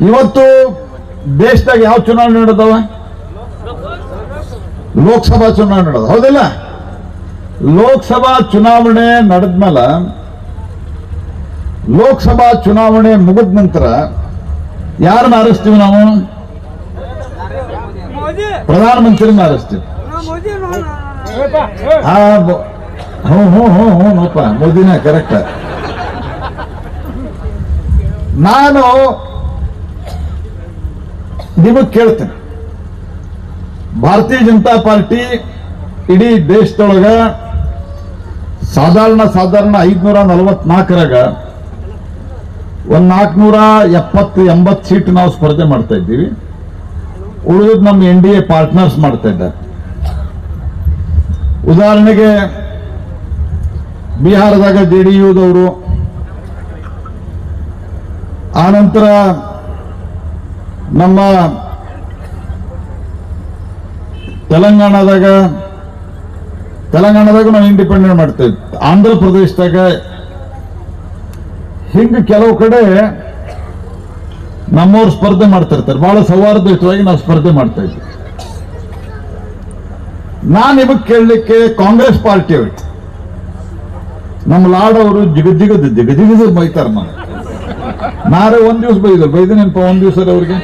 ಇವತ್ತು ದೇಶದಾಗ ಯಾವ ಚುನಾವಣೆ ನಡೆದವ? ಲೋಕಸಭಾ ಚುನಾವಣೆ ನಡೆದ ಹೌದಿಲ್ಲ? ಲೋಕಸಭಾ ಚುನಾವಣೆ ನಡೆದ್ಮೇಲ ಲೋಕಸಭಾ ಚುನಾವಣೆ ಮುಗಿದ ನಂತರ ಯಾರನ್ನ ಆರಿಸ್ತೀವಿ ನಾವು? ಪ್ರಧಾನಮಂತ್ರಿನ ಆರಿಸ್ತೀವಿ. ಹ್ಞೂ ಹ್ಞೂ ಹ್ಞೂ ಹ್ಞೂ ನೋಪ ಮೋದಿನ ಕರೆಕ್ಟ್ ನಾನು ನಿಮಗೆ ಕೇಳ್ತೇನೆ. ಭಾರತೀಯ ಜನತಾ ಪಾರ್ಟಿ ಇಡೀ ದೇಶದೊಳಗ ಸಾಧಾರಣ ಸಾಧಾರಣ ಐದ್ನೂರ ನಲವತ್ನಾಲ್ಕರಾಗ ಒಂದ್ ನಾಲ್ಕನೂರ ಎಪ್ಪತ್ತು, ಎಂಬತ್ತು ಸೀಟ್ ನಾವು ಸ್ಪರ್ಧೆ ಮಾಡ್ತಾ ಇದ್ದೀವಿ. ಉಳಿದದ್ದು ನಮ್ಮ ಎನ್ ಡಿ ಎ ಪಾರ್ಟ್ನರ್ಸ್ ಮಾಡ್ತಾ ಇದ್ದಾರೆ. ಉದಾಹರಣೆಗೆ ಬಿಹಾರದಾಗ ಜೆ ಡಿ ಯುದವರು ಆನಂತರ ನಮ್ಮ ತೆಲಂಗಾಣದಾಗ ತೆಲಂಗಾಣದಾಗ ನಾವು ಇಂಡಿಪೆಂಡೆಂಟ್ ಮಾಡ್ತೇವೆ. ಆಂಧ್ರ ಪ್ರದೇಶದಾಗ ಹಿಂಗೆ ಕೆಲವು ಕಡೆ ನಮ್ಮವ್ರು ಸ್ಪರ್ಧೆ ಮಾಡ್ತಿರ್ತಾರೆ. ಬಹಳ ಸೌಹಾರ್ದಯುತವಾಗಿ ನಾವು ಸ್ಪರ್ಧೆ ಮಾಡ್ತಾ ಇದ್ವಿ. ನಾನು ನಿಮಗೆ ಕೇಳಲಿಕ್ಕೆ ಕಾಂಗ್ರೆಸ್ ಪಾರ್ಟಿ ಪಾರ್ಟಿಯವರು ನಮ್ಮ ಲಾಡವರು ಜಿಗಜಿಗದ ಜಿಗಜಿಗದ ಬೈತಾರ ನಾನು ನಾರೇ ಒಂದ್ ದಿವಸ ಬೈದ ನೆನಪ ಒಂದ್ ದಿವಸ ಅವ್ರಿಗೆ.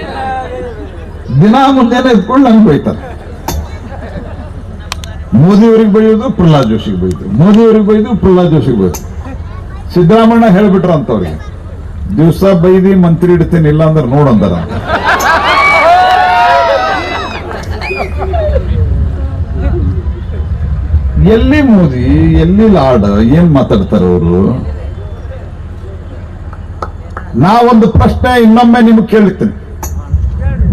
ದಿನ ಮುಂಜಾನೆ ಎದ್ಕೊಂಡು ನಂಗೆ ಬೈತಾರೆ. ಮೋದಿಯವರಿಗೆ ಬೈಯೋದು, ಪ್ರಹ್ಲಾದ್ ಜೋಶಿಗೆ ಬೈದ್ರು ಮೋದಿಯವರಿಗೆ ಬೈದು ಪ್ರಹ್ಲಾದ್ ಜೋಶಿಗೆ ಬೈದ್ರು ಸಿದ್ದರಾಮಣ್ಣ ಹೇಳ್ಬಿಟ್ರ ಅಂತವ್ರಿಗೆ. ದಿವಸ ಬೈದಿ ಮಂತ್ರಿ ಇಡ್ತೀನಿ ಇಲ್ಲ ಅಂದ್ರೆ ನೋಡಂದಾರ ಎಲ್ಲಿ ಮೋದಿ, ಎಲ್ಲಿ ಲಾಡ್ ಏನ್ ಮಾತಾಡ್ತಾರೆ ಅವರು? ಒಂದು ಪ್ರಶ್ನೆ ಇನ್ನೊಮ್ಮೆ ನಿಮ್ಗೆ ಕೇಳ್ತೀನಿ.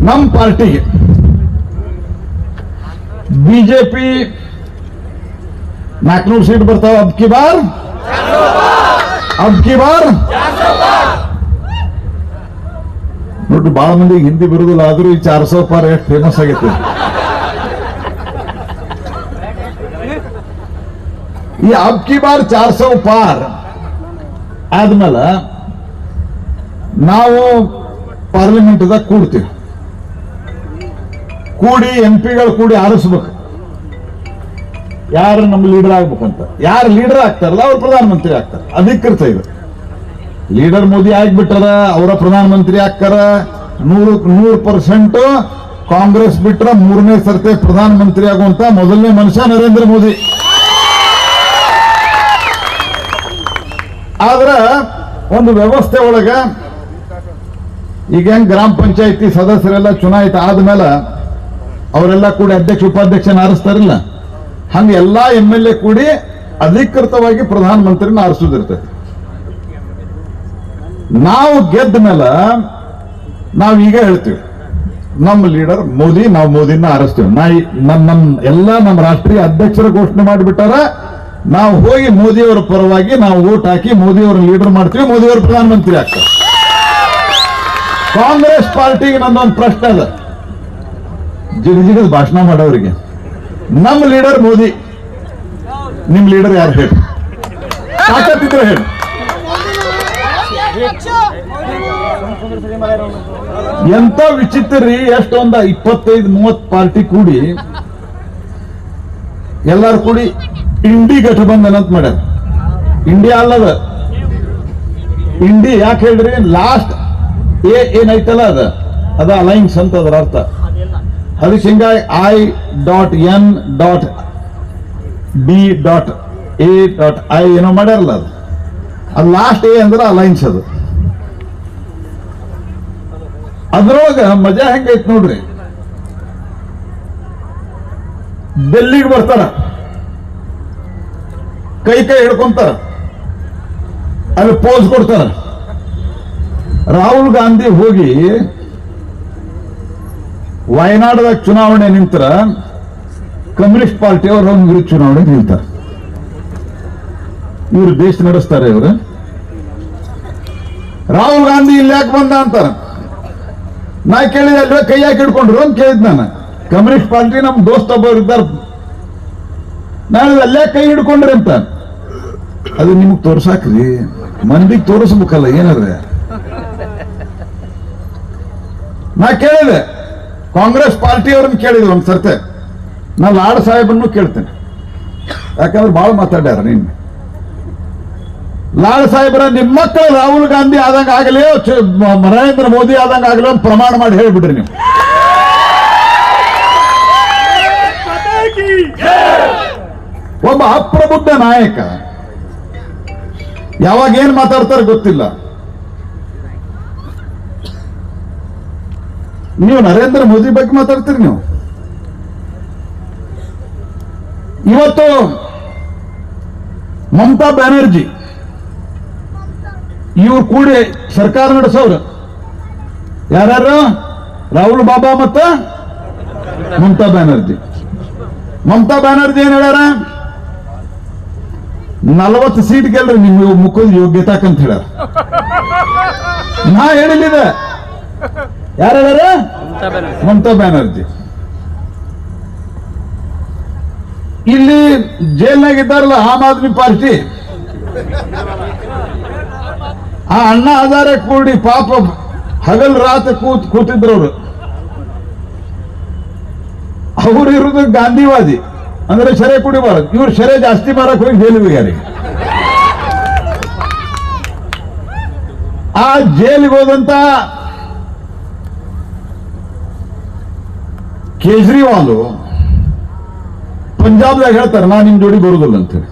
ನಮ್ಮ ಪಾರ್ಟಿಗೆ ಬಿಜೆಪಿ ನಾಲ್ಕನೂರು ಸೀಟ್ ಬರ್ತಾವ ಅಬ್ಕಿ ಬಾರ್? ಅಬ್ ಕಿ ಬಾರ್? ನೋಡ್ರಿ ಬಹಳ ಮಂದಿಗೆ ಹಿಂದಿ ಬರುದಿಲ್ಲ, ಆದ್ರೂ ಈ ಚಾರ್ ಸೌ ಪಾರ್ ಎಷ್ಟು ಫೇಮಸ್ ಆಗೈತೆ. ಈ ಅಬ್ಕಿ ಬಾರ್ ಚಾರ್ ಸೌ ಪಾರ್ ಆದ್ಮೇಲೆ ನಾವು ಪಾರ್ಲಿಮೆಂಟ್ದಾಗ ಕೂಡ್ತೀವಿ. ಕೂಡಿ ಎಂ ಪಿಗಳು ಕೂಡಿ ಆರಿಸ್ಬೇಕು. ಯಾರು ನಮ್ಮ ಲೀಡರ್ ಆಗ್ಬೇಕಂತ ಯಾರು ಲೀಡರ್ ಆಗ್ತಾರಲ್ಲ, ಅವ್ರು ಪ್ರಧಾನಮಂತ್ರಿ ಆಗ್ತಾರೆ. ಅಧಿಕೃತ ಇದು. ಲೀಡರ್ ಮೋದಿ ಆಗ್ಬಿಟ್ಟಾರ, ಅವರ ಪ್ರಧಾನಮಂತ್ರಿ ಆಗ್ತಾರ. ನೂರು ನೂರು ಪರ್ಸೆಂಟ್ ಕಾಂಗ್ರೆಸ್ ಬಿಟ್ರ ಮೂರನೇ ಸರ್ತಿ ಪ್ರಧಾನಮಂತ್ರಿ ಆಗುವಂತ ಮೊದಲನೇ ಮನುಷ್ಯ ನರೇಂದ್ರ ಮೋದಿ. ಆದ್ರ ಒಂದು ವ್ಯವಸ್ಥೆ ಒಳಗ ಈಗ ಹೆಂಗ್ ಗ್ರಾಮ ಪಂಚಾಯತಿ ಸದಸ್ಯರೆಲ್ಲ ಚುನಾಯಿತ ಆದ್ಮೇಲೆ ಅವರೆಲ್ಲ ಕೂಡಿ ಅಧ್ಯಕ್ಷ, ಉಪಾಧ್ಯಕ್ಷನ ಆರಿಸ್ತಾರಲ್ಲ? ಹಂಗೆ ಎಲ್ಲಾ ಎಂ ಎಲ್ ಎ ಕೂಡಿ ಅಧಿಕೃತವಾಗಿ ಪ್ರಧಾನಮಂತ್ರಿನ ಆರಿಸೋದಿರ್ತೈತಿ ನಾವು ಗೆದ್ದ ಮೇಲೆ ನಾವು ಈಗ ಹೇಳ್ತೀವಿ, ನಮ್ಮ ಲೀಡರ್ ಮೋದಿ, ನಾವು ಮೋದಿನ ಆರಿಸ್ತೀವಿ. ನಾ ಈ- ನಮ್ ನಮ್ ಎಲ್ಲ ನಮ್ಮ ರಾಷ್ಟ್ರೀಯ ಅಧ್ಯಕ್ಷರ ಘೋಷಣೆ ಮಾಡಿಬಿಟ್ಟಾರ, ನಾವು ಹೋಗಿ ಮೋದಿಯವರ ಪರವಾಗಿ ನಾವು ಓಟ್ ಹಾಕಿ ಮೋದಿಯವರ ಲೀಡರ್ ಮಾಡ್ತೀವಿ, ಮೋದಿಯವರು ಪ್ರಧಾನಮಂತ್ರಿ ಆಗ್ತಾರೆ. ಕಾಂಗ್ರೆಸ್ ಪಾರ್ಟಿಗೆ ನಂದೊಂದು ಪ್ರಶ್ನೆ ಅದ ಜಿಗ ಜಿಗದ ಭಾಷಣ ಮಾಡೋರಿಗೆ ನಮ್ಮ ಲೀಡರ್ ಮೋದಿ. ನಿಮ್ ಲೀಡರ್ ಯಾರು ಹೇಳಿ? ತಾಕತ್ತಿದ್ರೆ ಹೇಳಿ. ಎಂತ ವಿಚಿತ್ರ ರೀ, ಎಷ್ಟೊಂದ ಇಪ್ಪತ್ತೈದು ಮೂವತ್ ಪಾರ್ಟಿ ಕೂಡಿ ಎಲ್ಲಾರು ಕೂಡಿ ಇಂಡಿ ಗಠಬಂಧನ ಅಂತ ಮಾಡ್ಯಾರ. ಇಂಡಿಯಾ ಅಲ್ಲದ. ಇಂಡಿ ಯಾಕೆ ಹೇಳ್ರಿ? ಲಾಸ್ಟ್ ಎ ಏನೈತಲ್ಲ ಅದ. ಅದ ಅಲೈನ್ಸ್ ಅಂತ ಅದರ ಅರ್ಥ. ಹಿಂಗಾಗಿ I dot N dot B dot A dot I ಏನೋ ಮಾಡ್ಯಾರಲ್ಲ ಅದು. ಅದು ಲಾಸ್ಟ್ ಎ ಅಂದ್ರೆ ಅಲೈನ್ಸ್ ಅದು. ಅದ್ರೊಳಗ ಮಜಾ ಹೆಂಗೈತೆ ನೋಡ್ರಿ. ಡೆಲ್ಲಿಗೆ ಬರ್ತಾರ. ಕೈ ಕೈ ಹಿಡ್ಕೊಂತಾರ. ಅಲ್ಲಿ ಪೋಸ್ ಕೊಡ್ತಾರ. ರಾಹುಲ್ ಗಾಂಧಿ ಹೋಗಿ ವಯನಾಡದಾಗ ಚುನಾವಣೆ ನಿಂತರ ಕಮ್ಯುನಿಸ್ಟ್ ಪಾರ್ಟಿ ಅವರು ವಿರುದ್ಧ ಚುನಾವಣೆ ನಿಲ್ತಾರೆ. ಇವರು ದೇಶ ನಡೆಸ್ತಾರೆ ಇವರು. ರಾಹುಲ್ ಗಾಂಧಿ ಇಲ್ಲಿ ಯಾಕೆ ಬಂದ ಅಂತಾರ? ನಾ ಕೇಳಿದೆ ಅಲ್ವೇ, ಕೈ ಯಾಕೆ ಹಿಡ್ಕೊಂಡ್ರು ಅಂತ ಕೇಳಿದ್ ನಾನು. ಕಮ್ಯುನಿಸ್ಟ್ ಪಾರ್ಟಿ ನಮ್ ದೋಸ್ತ ಒಬ್ಬರು ಇದ್ದಾರೆ. ನಾನು ಅಲ್ಲೇ ಕೈ ಹಿಡ್ಕೊಂಡ್ರಿ ಅಂತ. ಅದು ನಿಮ್ಗೆ ತೋರ್ಸಾಕ್ರಿ. ಮಂದಿಗೆ ತೋರಿಸ್ಬೇಕಲ್ಲ ಏನಾದ್ರೆ? ನಾ ಕೇಳಿದೆ. ಕಾಂಗ್ರೆಸ್ ಪಾರ್ಟಿಯವ್ರನ್ನ ಕೇಳಿದ್ರು ಒಂದ್ ಸರ್ತೆ. ನಾನು ಲಾಡ್ ಸಾಹೇಬನ್ನು ಕೇಳ್ತೇನೆ. ಯಾಕಂದ್ರೆ ಭಾಳ ಮಾತಾಡ್ಯಾರ ನಿನ್ನೆ. ಲಾಡ್ ಸಾಹೇಬರ ನಿಮ್ಮ ಮಕ್ಕಳು ರಾಹುಲ್ ಗಾಂಧಿ ಆದಂಗ ಆಗಲಿ ನರೇಂದ್ರ ಮೋದಿ ಆದಂಗ ಆಗಲಿ ಅಂತ ಪ್ರಮಾಣ ಮಾಡಿ ಹೇಳ್ಬಿಡ್ರಿ ನೀವು. ಒಬ್ಬ ಅಪ್ರಬುದ್ಧ ನಾಯಕ ಯಾವಾಗ ಏನ್ ಮಾತಾಡ್ತಾರೆ ಗೊತ್ತಿಲ್ಲ. ನೀವು ನರೇಂದ್ರ ಮೋದಿ ಬಗ್ಗೆ ಮಾತಾಡ್ತೀರಿ ನೀವು? ಇವತ್ತು ಮಮತಾ ಬ್ಯಾನರ್ಜಿ, ಇವ್ರು ಕೂಡಿ ಸರ್ಕಾರ ನಡೆಸೋರು ಯಾರ್ಯಾರು? ರಾಹುಲ್ ಬಾಬಾ ಮತ್ತ ಮಮತಾ ಬ್ಯಾನರ್ಜಿ. ಮಮತಾ ಬ್ಯಾನರ್ಜಿ ಏನ್ ಹೇಳ್ಯಾರ? ನಲವತ್ತು ಸೀಟ್ ಗೆಲ್ರಿ ನಿಮ್ಗೆ ಮುಖದ ಯೋಗ್ಯತಾಕಂತ ಹೇಳ್ಯಾರ. ನಾ ಹೇಳಿಲ್ಲಿದೆ ಯಾರು ಮಮತಾ ಬ್ಯಾನರ್ಜಿ. ಇಲ್ಲಿ ಜೈಲ್ನಾಗ ಇದ್ದಾರಲ್ಲ ಆಮ್ ಆದ್ಮಿ ಪಾರ್ಟಿ? ಆ ಅಣ್ಣ ಆಧಾರ ಕೂಡಿ ಪಾಪ ಹಗಲ್ ರಾತ್ರಿ ಕೂತ್ ಕೂತಿದ್ರವ್ರು. ಅವರು ಅವ್ರು ಇರೋದು ಗಾಂಧಿವಾದಿ. ಅಂದ್ರೆ ಶರೆ ಕುಡಿಬಾರದು. ಇವ್ರು ಶರೆ ಜಾಸ್ತಿ ಮಾರಕ್ ಹೋಗಿ ಜೈಲಿಗೆ ಯಾರಿಗೆ ಆ ಜೈಲಿಗೆ ಹೋದಂತ ಕೇಜ್ರಿವಾಲು ಪಂಜಾಬ್ದಾಗ ಹೇಳ್ತಾರ, ನಾ ನಿಮ್ ಜೋಡಿ ಬರುದಿಲ್ಲ ಅಂತೇಳಿ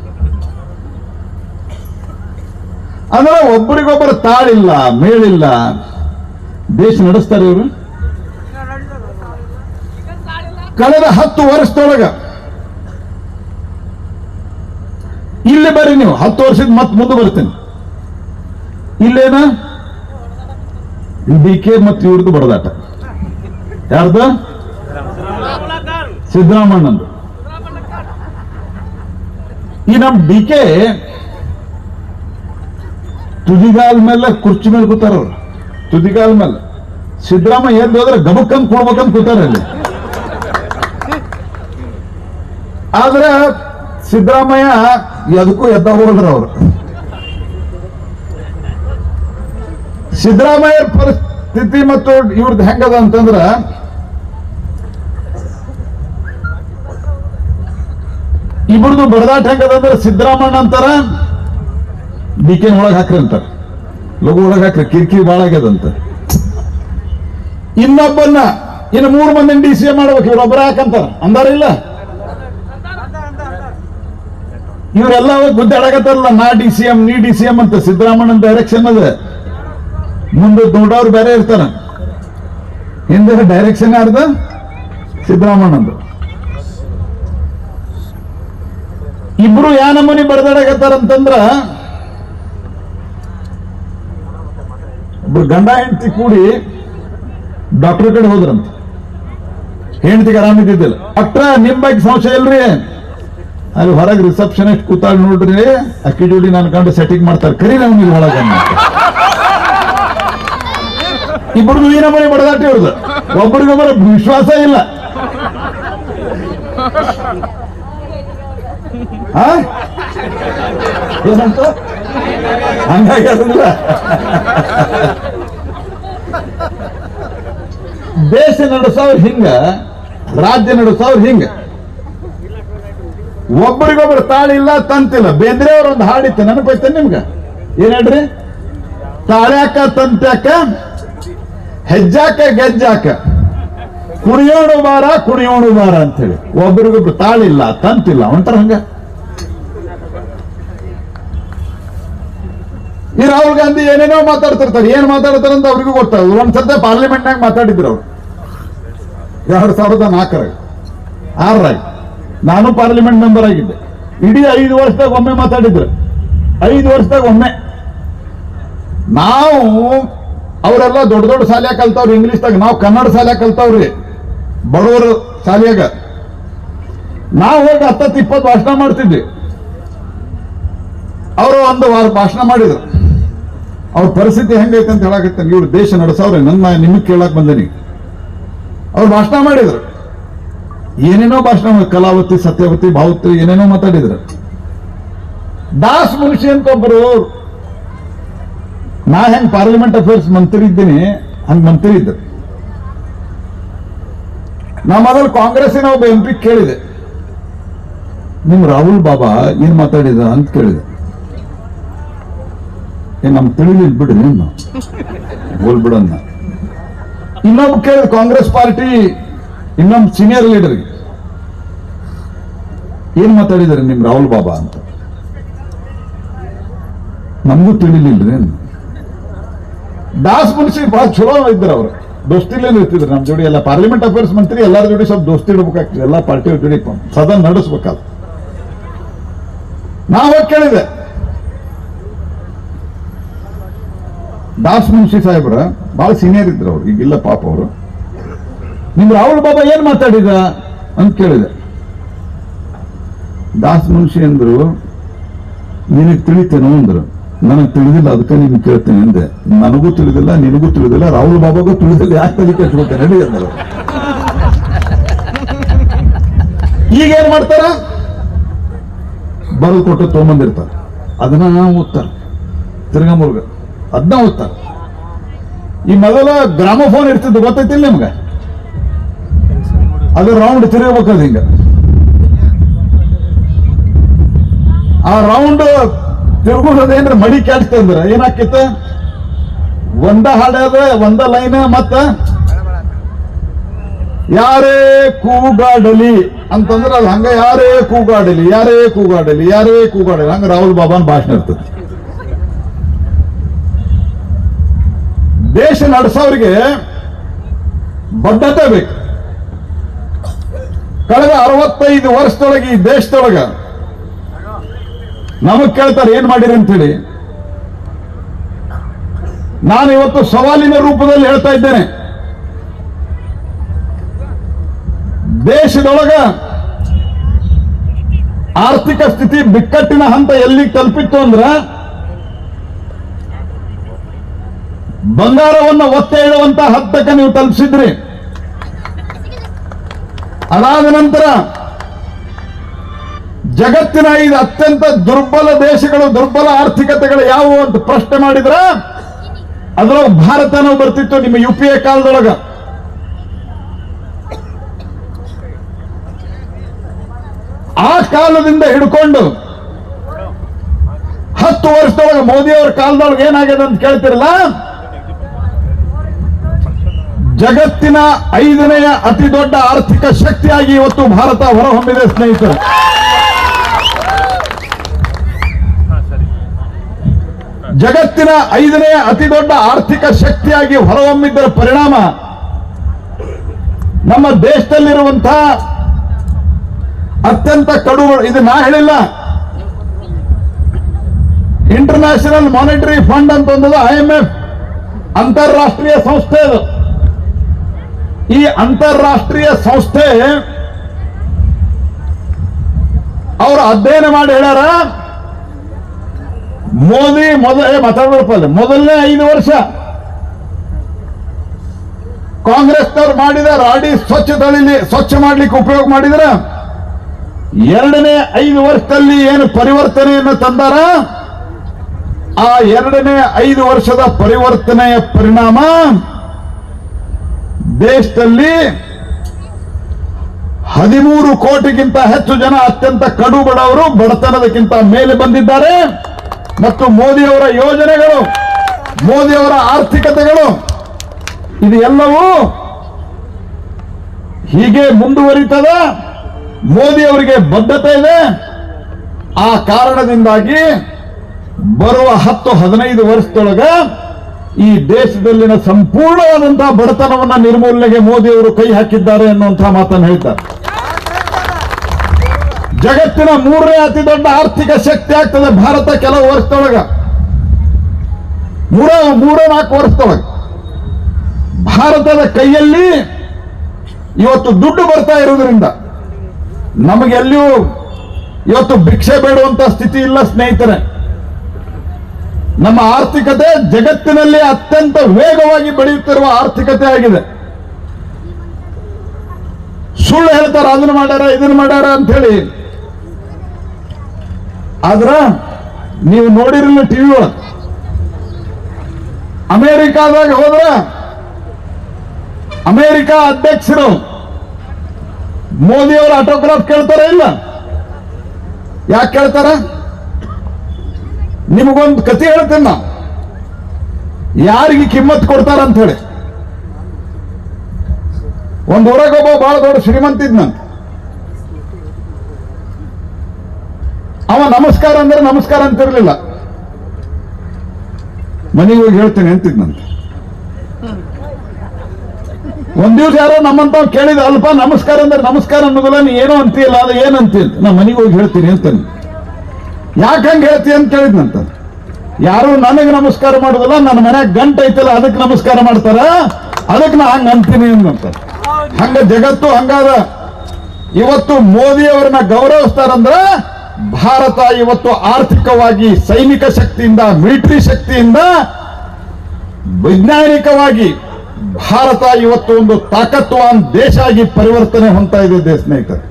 ಅಂದ್ರೆ ಒಬ್ಬರಿಗೊಬ್ಬರ ತಾಳಿಲ್ಲ, ಮೇಳಿಲ್ಲ. ದೇಶ ನಡೆಸ್ತಾರೆ ಇವರು. ಕಳೆದ ಹತ್ತು ವರ್ಷದೊಳಗ ಇಲ್ಲಿ ಬರ್ರಿ ನೀವು, ಹತ್ತು ವರ್ಷದ ಮತ್ ಮುಂದೆ ಬರ್ತೇನೆ. ಇಲ್ಲೇನ? ಡಿ ಕೆ ಮತ್ತು ಇವ್ರದ್ದು ಬಡದಾಟ. ಯಾರ್ದು? ಸಿದ್ದರಾಮಣ್ಣಂದು ಈ ನಮ್ ಡಿ ಕೆ ತುದಿಗಾಲ್ ಮೇಲೆ ಕುರ್ಚಿ ಮೇಲೆ ಕೂತಾರ ಅವ್ರು. ತುದಿಗಾಲ್ ಮೇಲೆ. ಸಿದ್ದರಾಮಯ್ಯ ಎದ್ದು ಹೋದ್ರೆ ಗಬಕ್ಕಂತ ಕೊಡ್ಬೇಕಂತ ಕೂತಾರ ಅಲ್ಲಿ. ಆದ್ರೆ ಸಿದ್ದರಾಮಯ್ಯ ಎದಕ್ಕೂ ಎದ್ದ ಹೋಗ್ರ ಅವ್ರು. ಸಿದ್ದರಾಮಯ್ಯ ಪರಿಸ್ಥಿತಿ ಮತ್ತು ಇವ್ರದ್ದು ಹೆಂಗದ ಅಂತಂದ್ರ ಇಬ್ರದು ಬಡದಾಟ ಹೆಂಗದಂದ್ರೆ ಸಿದ್ದರಾಮಣ್ಣ ಅಂತಾರ? ಕೆ ಒಳಗೆ ಹಾಕ್ರಿ ಅಂತಾರ. ಲಘು ಒಳಗೆ ಹಾಕ್ರಿ, ಕಿರಿಕಿರಿ ಭಾಳ ಆಗ್ಯದಂತ ಇನ್ನೊಬ್ಬನ್ನ, ಇನ್ನು ಮೂರು ಮಂದಿ ಡಿ ಸಿ ಎಂ ಮಾಡ್ಬೇಕು ಇವ್ರೊಬ್ಬರ ಯಾಕಂತಾರ ಅಂದಾರ ಇಲ್ಲ? ಇವರೆಲ್ಲ ಗುದ್ದಾಡಕತ್ತಾರಲ್ಲ ನಾ ಡಿ ಸಿ ಎಂ ನೀ ಡಿ ಸಿ ಎಂ ಅಂತ ಸಿದ್ದರಾಮಣ್ಣನ ಡೈರೆಕ್ಷನ್ ಅದ. ಮುಂದೆ ದೊಡ್ಡವ್ರು ಬೇರೆ ಇರ್ತಾರ. ಹಿಂದೆ ಡೈರೆಕ್ಷನ್ ಯಾರ್ದ? ಸಿದ್ದರಾಮಣ್ಣಂದು ಇಬ್ರು ಯಾ ನಮೂನಿ ಬಡದಾಡಕತ್ತಾರಂತಂದ್ರ ಒಬ್ರು ಗಂಡ ಹೆಂಡತಿ ಕೂಡಿ ಡಾಕ್ಟರ್ ಕಡೆ ಹೋದ್ರಂತ. ಹೆಂಡತಿಗೆ ಆರಾಮಿದ್ದಿದ್ದಿಲ್ಲ ಡಾಕ್ಟ್ರ ನಿಮ್ ಬಗ್ಗೆ ಸಂಶಯ ಇಲ್ರಿ? ಅಲ್ಲಿ ಹೊರಗೆ ರಿಸೆಪ್ಷನಿಸ್ಟ್ ಕೂತಾಳ ನೋಡ್ರಿ. ಅಕ್ಕಿ ಜೋಡಿ ನಾನು ಕಂಡು ಸೆಟ್ಟಿಂಗ್ ಮಾಡ್ತಾರೆ. ಕರಿ ನಾವು ನೀವು ಒಳಗೆ ಇಬ್ಬರದು ಈ ನಮೂನಿ ಬಡದಾಟ ಇವ್ರದ್ದು ಒಬ್ಬರಿಗೊಬ್ಬರ ವಿಶ್ವಾಸ ಇಲ್ಲ? ಏನಂತ? ಹಂಗಾಗಿ ದೇಶ ನಡೆಸೋರು ಹಿಂಗ, ರಾಜ್ಯ ನಡೆಸೋರು ಹಿಂಗ. ಒಬ್ಬರಿಗೊಬ್ಬರು ತಾಳಿಲ್ಲ ತಂತಿಲ್ಲ ಬೇಂದ್ರೆ ಅವ್ರ ಒಂದು ಹಾಡಿತ್ತು ನೆನಪೈತೆ ನಿಮ್ಗ? ಏನ್ ಹೇಳ್ರಿ? ತಾಳ್ಯಾಕ, ತಂತ್ಯಾಕ, ಹೆಜ್ಜಾಕ, ಗೆಜ್ಜಾಕ. ಕುಣಿಯೋಣು ಬಾರ ಕುಣಿಯೋಣು ಬಾರ ಅಂತೇಳಿ. ಒಬ್ಬರಿಗೊಬ್ರು ತಾಳಿಲ್ಲ ತಂತಿಲ್ಲ ಒಂತರ ಹಂಗ. ಈ ರಾಹುಲ್ ಗಾಂಧಿ ಏನೇನೋ ಮಾತಾಡ್ತಿರ್ತಾರೆ, ಏನ್ ಮಾತಾಡ್ತಾರೆ ಅಂತ ಅವ್ರಿಗೂ ಗೊತ್ತಾಗ ಪಾರ್ಲಿಮೆಂಟ್ ನಾಗ ಮಾತಾಡಿದ್ರು ಅವ್ರು. ಎರಡ್ ಸಾವಿರದ ನಾಲ್ಕರಾಗ ಆರರಾಗ ನಾನು ಪಾರ್ಲಿಮೆಂಟ್ ಮೆಂಬರ್ ಆಗಿದ್ದೆ. ಇಡೀ ಐದು ವರ್ಷದಾಗ ಒಮ್ಮೆ ಮಾತಾಡಿದ್ರು. ಐದು ವರ್ಷದಾಗ ಒಮ್ಮೆ. ನಾವು ಅವರೆಲ್ಲ ದೊಡ್ಡ ದೊಡ್ಡ ಶಾಲೆ ಕಲ್ತಾವ್ರಿ, ಇಂಗ್ಲಿಷ್ದಾಗ ನಾವು ಕನ್ನಡ ಶಾಲ್ಯಾಗ ಕಲ್ತಾವ್ರಿ. ಬಡವರು ಶಾಲೆಯಾಗ. ನಾವು ಹೋಗಿ ಹತ್ತತ್ತು ಇಪ್ಪತ್ತು ಭಾಷಣ ಮಾಡ್ತಿದ್ವಿ. ಅವರು ಒಂದು ವಾರ ಭಾಷಣ ಮಾಡಿದ್ರು. ಅವ್ರ ಪರಿಸ್ಥಿತಿ ಹೆಂಗೈತೆ ಅಂತ ಹೇಳಕತ್ತೆ ಇವ್ರು ದೇಶ ನಡೆಸವ್ರೆ, ನನ್ನ ನಿಮಗೆ ಕೇಳಕ್ ಬಂದನಿ. ಅವ್ರು ಭಾಷಣ ಮಾಡಿದ್ರು. ಏನೇನೋ ಭಾಷಣ ಕಲಾವತಿ, ಸತ್ಯವತಿ ಭಾವತಿ ಏನೇನೋ ಮಾತಾಡಿದ್ರು. ದಾಸ್ ಮನುಷ್ಯ ಅಂತ ಒಬ್ಬರು ನಾ ಹೆಂಗ್ ಪಾರ್ಲಿಮೆಂಟ್ ಅಫೇರ್ಸ್ ಮಂತ್ರಿ ಇದ್ದೀನಿ ಹಂಗ್ ಮಂತ್ರಿ ಇದ್ದರು ನಾ ಮೊದಲು ಕಾಂಗ್ರೆಸ್ಸಿನ ಒಬ್ಬ ಎಂ ಕೇಳಿದೆ. ನಿಮ್ ರಾಹುಲ್ ಬಾಬಾ ಏನ್ ಮಾತಾಡಿದ? ಅಂತ ಕೇಳಿದೆ. ಏ, ನಮ್ ತಿಳಿಲಿಲ್ಲ ಬಿಡ್ರಿ ಇನ್ನು ಬೋಲ್ ಕೇಳಿದ ಕಾಂಗ್ರೆಸ್ ಪಾರ್ಟಿ ಇನ್ನೊಬ್ಬ ಸೀನಿಯರ್ ಲೀಡರ್ ಏನ್ ಮಾತಾಡಿದಾರೆ ನಿಮ್ ರಾಹುಲ್ ಬಾಬಾ ಅಂತ? ನಮಗೂ ತಿಳಿಲಿಲ್ರಿ. ದಾಸ್ ಮುನ್ಸಿ ಬಹಳ ಚಲೋ ಇದ್ರು ಅವ್ರು. ದೋಸ್ತಿಲೇ ಇರ್ತಿದ್ರು ನಮ್ಮ ಜೋಡಿ ಎಲ್ಲ ಪಾರ್ಲಿಮೆಂಟ್ ಅಫೇರ್ಸ್ ಮಂತ್ರಿ, ಎಲ್ಲರ ಜೋಡಿ ಸ್ವಲ್ಪ ದೋಸ್ತಿ ಇಡ್ಬೇಕಾಗ್ತದೆ ಎಲ್ಲ ಪಾರ್ಟಿ ಜೋಡಿ ಸದನ ನಡೆಸ್ಬೇಕಾದ ನಾವ ಕೇಳಿದೆ. ದಾಸ್ ಮುನ್ಷಿ ಸಾಹೇಬ್ರ ಬಹಳ ಸೀನಿಯರ್ ಇದ್ರು ಅವ್ರು, ಈಗಿಲ್ಲ ಪಾಪ ಅವರು. ನಿಮ್ ರಾಹುಲ್ ಬಾಬಾ ಏನ್ ಮಾತಾಡಿದ ಅಂತ ಕೇಳಿದೆ. ದಾಸ್ ಮುನ್ಷಿ ಅಂದ್ರು, ನಿನಗೆ ತಿಳಿತೇನೋ ಅಂದ್ರು. ನನಗೆ ತಿಳಿದಿಲ್ಲ, ಅದಕ್ಕೆ ನೀನು ಕೇಳ್ತೇನೆ ಅಂದೆ. ನನಗೂ ತಿಳಿದಿಲ್ಲ, ನಿನಗೂ ತಿಳಿದಿಲ್ಲ, ರಾಹುಲ್ ಬಾಬಾಗೂ ತಿಳಿದಿಲ್ಲ, ಯಾಕೆ ತಲೆ ಕೇಳ್ಕೊಳ್ತೇನೆ ನಡಿ ಅಂದರು. ಈಗ ಏನ್ ಮಾಡ್ತಾರ? ಬರೆದು ಕೊಟ್ಟು ತೊಗೊಂಬಂದಿರ್ತಾರೆ. ಅದನ್ನ ಓದ್ತಾರೆ ತಿರ್ಗಾ ಮುರುಗ. ಅದನ್ನ ಓದ್ತಾರ ಈ ಮೊದಲ ಗ್ರಾಮಫೋನ್ ಇರ್ತಿದ್ದು ಗೊತ್ತೈತಿಲ್ಲ ನಿಮ್ಗೆ? ಅದು ರೌಂಡ್ ತಿರುಗಬೇಕದು ಹಿಂಗ. ಆ ರೌಂಡ್ ತಿರುಗುದೇನ್ರ ಮಡಿ ಕೆಡ್ತಂದ್ರ ಏನಾಕಿತ್ತ ಒಂದ ಹಾಡದ ಒಂದ ಲೈನ್ ಮತ್ತ ಯಾರೇ ಕೂಗಾಡಲಿ ಅಂತಂದ್ರೆ ಅದು ಹಂಗ ಯಾರೇ ಕೂಗಾಡಲಿ ಯಾರೇ ಕೂಗಾಡಲಿ ಯಾರೇ ಕೂಗಾಡಲಿ. ಹಂಗ ರಾಹುಲ್ ಬಾಬಾನ್ ಭಾಷಣ ಇರ್ತದೆ. ದೇಶ ನಡೆಸೋರಿಗೆ ಬದ್ಧತೆ ಬೇಕು. ಕಳೆದ ಅರವತ್ತೈದು ವರ್ಷದೊಳಗೆ ಈ ದೇಶದೊಳಗ ನಮಗ್ ಕೇಳ್ತಾರೆ, ಏನ್ ಮಾಡಿರಿ ಅಂತೇಳಿ. ನಾನು ಇವತ್ತು ಸವಾಲಿನ ರೂಪದಲ್ಲಿ ಹೇಳ್ತಾ ಇದ್ದೇನೆ. ದೇಶದೊಳಗ ಆರ್ಥಿಕ ಸ್ಥಿತಿ ಬಿಕ್ಕಟ್ಟಿನ ಹಂತ ಎಲ್ಲಿ ತಲುಪಿತ್ತು ಅಂದ್ರ ಬಂಗಾರವನ್ನ ಒತ್ತೆ ಇಡುವಂತ ಹತ್ತಕ್ಕೆ ನೀವು ತಲುಪಿಸಿದ್ರಿ. ಅದಾದ ನಂತರ ಜಗತ್ತಿನ ಐದು ಅತ್ಯಂತ ದುರ್ಬಲ ದೇಶಗಳು, ದುರ್ಬಲ ಆರ್ಥಿಕತೆಗಳು ಯಾವುವು ಅಂತ ಪ್ರಶ್ನೆ ಮಾಡಿದ್ರ, ಅದರೊಳಗೆ ಭಾರತನೂ ಬರ್ತಿತ್ತು ನಿಮ್ಮ ಯು ಪಿ ಎ ಕಾಲದೊಳಗ. ಆ ಕಾಲದಿಂದ ಹಿಡ್ಕೊಂಡು ಹತ್ತು ವರ್ಷದೊಳಗೆ ಮೋದಿಯವರ ಕಾಲದೊಳಗೆ ಏನಾಗಿದೆ ಅಂತ ಕೇಳ್ತಿರಲ್ಲ? ಜಗತ್ತಿನ ಐದನೆಯ ಅತಿ ದೊಡ್ಡ ಆರ್ಥಿಕ ಶಕ್ತಿಯಾಗಿ ಇವತ್ತು ಭಾರತ ಹೊರಹೊಮ್ಮಿದೆ ಸ್ನೇಹಿತರು. ಜಗತ್ತಿನ ಐದನೆಯ ಅತಿ ದೊಡ್ಡ ಆರ್ಥಿಕ ಶಕ್ತಿಯಾಗಿ ಹೊರಹೊಮ್ಮಿದ್ದರ ಪರಿಣಾಮ ನಮ್ಮ ದೇಶದಲ್ಲಿರುವಂತಹ ಅತ್ಯಂತ ಕಡು ಇದು ನಾ ಹೇಳಿಲ್ಲ. ಇಂಟರ್ನ್ಯಾಷನಲ್ ಮಾನಿಟರಿ ಫಂಡ್ ಅಂತ ಒಂದದ ಐ ಎಂ ಎಫ್ ಅಂತಾರಾಷ್ಟ್ರೀಯ ಸಂಸ್ಥೆ ಅದು. ಈ ಅಂತಾರಾಷ್ಟ್ರೀಯ ಸಂಸ್ಥೆ ಅವರು ಅಧ್ಯಯನ ಮಾಡಿ ಹೇಳ್ಯಾರ, ಮೋದಿ ಮೊದಲ ಮಾತಾಡೋದಪ್ಪ ಮೊದಲನೇ ಐದು ವರ್ಷ ಕಾಂಗ್ರೆಸ್ನವ್ರು ಮಾಡಿದ ರಾಡಿ ಸ್ವಚ್ಛ ತಳಿಲಿ, ಸ್ವಚ್ಛ ಮಾಡ್ಲಿಕ್ಕೆ ಉಪಯೋಗ ಮಾಡಿದ್ರ, ಎರಡನೇ ಐದು ವರ್ಷದಲ್ಲಿ ಏನು ಪರಿವರ್ತನೆಯನ್ನು ತಂದಾರ, ಆ ಎರಡನೇ ಐದು ವರ್ಷದ ಪರಿವರ್ತನೆಯ ಪರಿಣಾಮ ದೇಶದಲ್ಲಿ ಹದಿಮೂರು ಕೋಟಿಗಿಂತ ಹೆಚ್ಚು ಜನ ಅತ್ಯಂತ ಕಡು ಬಡವರು, ಬಡತನದಕ್ಕಿಂತ ಮೇಲೆ ಬಂದಿದ್ದಾರೆ. ಮತ್ತು ಮೋದಿಯವರ ಯೋಜನೆಗಳು, ಮೋದಿಯವರ ಆರ್ಥಿಕತೆಗಳು ಇದು ಎಲ್ಲವೂ ಹೀಗೆ ಮುಂದುವರಿತದ ಮೋದಿ ಅವರಿಗೆ ಬದ್ಧತೆ ಇದೆ. ಆ ಕಾರಣದಿಂದಾಗಿ ಬರುವ ಹತ್ತು ಹದಿನೈದು ವರ್ಷದೊಳಗ ಈ ದೇಶದಲ್ಲಿನ ಸಂಪೂರ್ಣವಾದಂತಹ ಬಡತನವನ್ನ ನಿರ್ಮೂಲನೆಗೆ ಮೋದಿ ಅವರು ಕೈ ಹಾಕಿದ್ದಾರೆ ಅನ್ನುವಂತಹ ಮಾತನ್ನು ಹೇಳ್ತಾರೆ. ಜಗತ್ತಿನ ಮೂರನೇ ಅತಿ ದೊಡ್ಡ ಆರ್ಥಿಕ ಶಕ್ತಿ ಆಗ್ತದೆ ಭಾರತ ಕೆಲವು ವರ್ಷದೊಳಗ. ಮೂರ ಮೂರ ನಾಲ್ಕು ವರ್ಷದೊಳಗ. ಭಾರತದ ಕೈಯಲ್ಲಿ ಇವತ್ತು ದುಡ್ಡು ಬರ್ತಾ ಇರೋದ್ರಿಂದ ನಮಗೆಲ್ಲಿಯೂ ಇವತ್ತು ಭಿಕ್ಷೆ ಬೇಡುವಂತ ಸ್ಥಿತಿ ಇಲ್ಲ ಸ್ನೇಹಿತರೆ. ನಮ್ಮ ಆರ್ಥಿಕತೆ ಜಗತ್ತಿನಲ್ಲಿ ಅತ್ಯಂತ ವೇಗವಾಗಿ ಬೆಳೆಯುತ್ತಿರುವ ಆರ್ಥಿಕತೆ ಆಗಿದೆ. ಸುಳ್ಳು ಹೇಳ್ತಾರ ಅದನ್ನ ಮಾಡ್ಯಾರ ಇದನ್ನ ಮಾಡ್ಯಾರ ಅಂತ ಹೇಳಿ ಆದ್ರ ನೀವು ನೋಡಿರಲಿಲ್ಲ ಟಿವಿ ಒಳಗೆ. ಅಮೇರಿಕಾದಾಗ ಹೋದ್ರ ಅಮೇರಿಕ ಅಧ್ಯಕ್ಷರು ಮೋದಿ ಅವರ ಆಟೋಗ್ರಾಫ್ ಕೇಳ್ತಾರ ಇಲ್ಲ? ಯಾಕೆ ಕೇಳ್ತಾರ? ನಿಮಗೊಂದು ಕತೆ ಹೇಳ್ತೇನೆ ನಾನು. ಯಾರಿಗೆ ಕಿಮ್ಮತ್ ಕೊಡ್ತಾರ ಅಂತ ಹೇಳಿ ಒಂದು ಊರಾಗ ಒಬ್ಬ ಬಹಳ ದೊಡ್ಡ ಶ್ರೀಮಂತ ಇದ್ನಂತ ಅವ ನಮಸ್ಕಾರ ಅಂದ್ರೆ ನಮಸ್ಕಾರ ಅಂತಿರ್ಲಿಲ್ಲ. ಮನೆಗೆ ಹೋಗಿ ಹೇಳ್ತೇನೆ ಅಂತಿದ್ನಂತ ಒಂದ್ ದಿವ್ಸ ಯಾರೋ ನಮ್ಮಂತ ಕೇಳಿದ ಅಲ್ಪ ನಮಸ್ಕಾರ ಅಂದ್ರೆ ನಮಸ್ಕಾರ ಅನ್ನೋದಿಲ್ಲ ನೀ ಏನೋ ಅಂತೀಯಲ್ಲ, ಅದು ಏನಂತೀಯ ನಾ ಮನೆಗೆ ಹೋಗಿ ಹೇಳ್ತೀನಿ ಅಂತಾನೆ. ಯಾಕೆ ಹಂಗೆ ಹೇಳ್ತೀಯ ಅಂತ ಕೇಳಿದ್ನಂತ ಯಾರು ನನಗೆ ನಮಸ್ಕಾರ ಮಾಡೋದಿಲ್ಲ ನನ್ನ ಮನ್ಯಾಗ ಗಂಟ ಐತಲ್ಲ ಅದಕ್ಕೆ ನಮಸ್ಕಾರ ಮಾಡ್ತಾರ? ಅದಕ್ಕೆ ನಾ ಹಂಗ ಅಂತೀನಿ ಅಂತ ಹಂಗ ಜಗತ್ತು ಹಂಗಾದ. ಇವತ್ತು ಮೋದಿ ಅವರನ್ನ ಗೌರವಿಸ್ತಾರಂದ್ರ ಭಾರತ ಇವತ್ತು ಆರ್ಥಿಕವಾಗಿ, ಸೈನಿಕ ಶಕ್ತಿಯಿಂದ, ಮಿಲಿಟರಿ ಶಕ್ತಿಯಿಂದ ವೈಜ್ಞಾನಿಕವಾಗಿ ಭಾರತ ಇವತ್ತು ಒಂದು ತಾಕತ್ವಾನ್ ದೇಶ ಆಗಿ ಪರಿವರ್ತನೆ ಹೊಂತಾ ಇದೆ ಸ್ನೇಹಿತರೆ.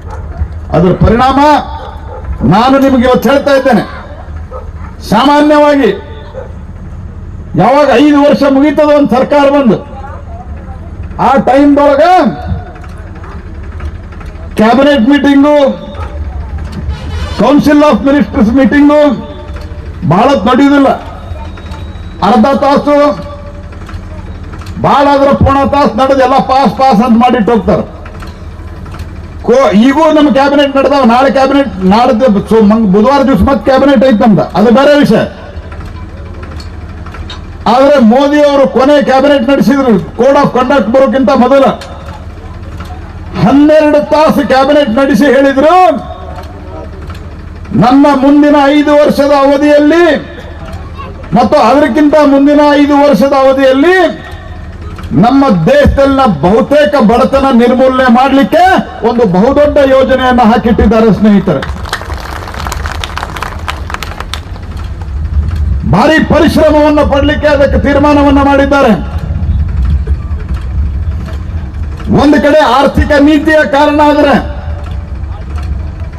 ಅದರ ಪರಿಣಾಮ ನಾನು ನಿಮಗೆ ಇವತ್ತು ಹೇಳ್ತಾ ಇದ್ದೇನೆ. ಸಾಮಾನ್ಯವಾಗಿ ಯಾವಾಗ ಐದು ವರ್ಷ ಮುಗೀತದ ಒಂದು ಸರ್ಕಾರ ಬಂದು, ಆ ಟೈಮ್ದೊಳಗ cabinet meeting council of ministers meeting ಬಹಳ ನಡೆಯುವುದಿಲ್ಲ ಅರ್ಧ ತಾಸು ಬಹಳ ಆದ್ರೆ ಪೂರ್ಣ ತಾಸು ನಡೆದು ಎಲ್ಲ ಪಾಸ್ ಪಾಸ್ ಅಂತ ಮಾಡಿಟ್ಟು ಹೋಗ್ತಾರೆ. ಈಗೂ ನಮ್ಮ ಕ್ಯಾಬಿನೆಟ್ ನಡೆದಾವ. ನಾಳೆ ಕ್ಯಾಬಿನೆಟ್ ನಾಡ್ದು ಬುಧವಾರ ದಿವಸ ಮತ್ತೆ ಕ್ಯಾಬಿನೆಟ್ ಐತೆ ನಮ್ದು. ಅದು ಬೇರೆ ವಿಷಯ. ಆದ್ರೆ ಮೋದಿ ಅವರು ಕೊನೆ ಕ್ಯಾಬಿನೆಟ್ ನಡೆಸಿದ್ರು. ಕೋಡ್ ಆಫ್ ಕಂಡಕ್ಟ್ ಬರೋಕ್ಕಿಂತ ಮೊದಲ. ಹನ್ನೆರಡು ತಾಸು ಕ್ಯಾಬಿನೆಟ್ ನಡೆಸಿ ಹೇಳಿದ್ರು. ನನ್ನ ಮುಂದಿನ ಐದು ವರ್ಷದ ಅವಧಿಯಲ್ಲಿ, ಮತ್ತು ಅದಕ್ಕಿಂತ ಮುಂದಿನ ಐದು ವರ್ಷದ ಅವಧಿಯಲ್ಲಿ ನಮ್ಮ ದೇಶದಲ್ಲಿನ ಬಹುತೇಕ ಬಡತನ ನಿರ್ಮೂಲನೆ ಮಾಡಲಿಕ್ಕೆ ಒಂದು ಬಹುದೊಡ್ಡ ಯೋಜನೆಯನ್ನು ಹಾಕಿಟ್ಟಿದ್ದಾರೆ ಸ್ನೇಹಿತರೆ. ಭಾರಿ ಪರಿಶ್ರಮವನ್ನು ಪಡಲಿಕ್ಕೆ ಅದಕ್ಕೆ ತೀರ್ಮಾನವನ್ನು ಮಾಡಿದ್ದಾರೆ. ಒಂದು ಕಡೆ ಆರ್ಥಿಕ ನೀತಿಯ ಕಾರಣ ಆದರೆ,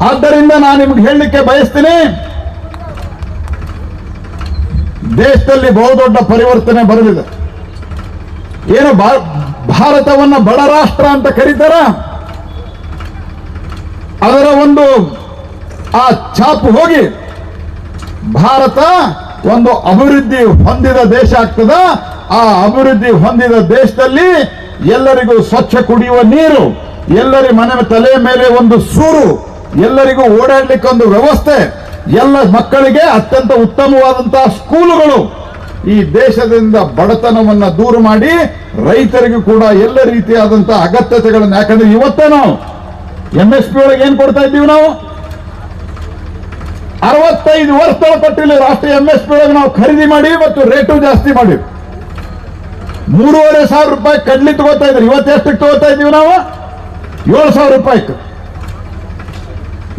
ಆದ್ದರಿಂದ ನಾನು ನಿಮ್ಗೆ ಹೇಳಲಿಕ್ಕೆ ಬಯಸ್ತೀನಿ, ದೇಶದಲ್ಲಿ ಬಹುದೊಡ್ಡ ಪರಿವರ್ತನೆ ಬರಲಿದೆ. ಏನು ಭಾರತವನ್ನ ಬಡ ರಾಷ್ಟ್ರ ಅಂತ ಕರೀತಾರ? ಅದರ ಒಂದು ಆ ಛಾಪು ಹೋಗಿ ಭಾರತ ಒಂದು ಅಭಿವೃದ್ಧಿ ಹೊಂದಿದ ದೇಶ ಆಗ್ತದ. ಆ ಅಭಿವೃದ್ಧಿ ಹೊಂದಿದ ದೇಶದಲ್ಲಿ ಎಲ್ಲರಿಗೂ ಸ್ವಚ್ಛ ಕುಡಿಯುವ ನೀರು, ಎಲ್ಲರಿ ಮನೆ ತಲೆ ಮೇಲೆ ಒಂದು ಸೂರು, ಎಲ್ಲರಿಗೂ ಓಡಾಡಲಿಕ್ಕೆ ಒಂದು ವ್ಯವಸ್ಥೆ, ಎಲ್ಲ ಮಕ್ಕಳಿಗೆ ಅತ್ಯಂತ ಉತ್ತಮವಾದಂತಹ ಸ್ಕೂಲುಗಳು ಈ ದೇಶದಿಂದ ಬಡತನವನ್ನ ದೂರ ಮಾಡಿ ರೈತರಿಗೂ ಕೂಡ ಎಲ್ಲ ರೀತಿಯಾದಂತಹ ಅಗತ್ಯತೆಗಳನ್ನು ಯಾಕಂದ್ರೆ ಇವತ್ತೇ ನಾವು ಎಂ ಎಸ್ ಪಿ ಒಳಗೆ ಏನ್ ಕೊಡ್ತಾ ಇದ್ದೀವಿ ನಾವು? ಅರವತ್ತೈದು ವರ್ಷಗಳ ಪಟ್ಟಿಲ್ಲ ರಾಷ್ಟ್ರೀಯ ಎಂ ಎಸ್ ಪಿ ಒಳಗೆ ನಾವು ಖರೀದಿ ಮಾಡಿ ಮತ್ತು ರೇಟು ಜಾಸ್ತಿ ಮಾಡಿ ಮೂರುವರೆ ಸಾವಿರ ರೂಪಾಯಿ ಕಡ್ಲಿ ತಗೋತಾ ಇದ್ರಿ ಇವತ್ತು ಎಷ್ಟಕ್ಕೆ ತಗೋತಾ ಇದ್ದೀವಿ ನಾವು? ಏಳು ಸಾವಿರ ರೂಪಾಯಿ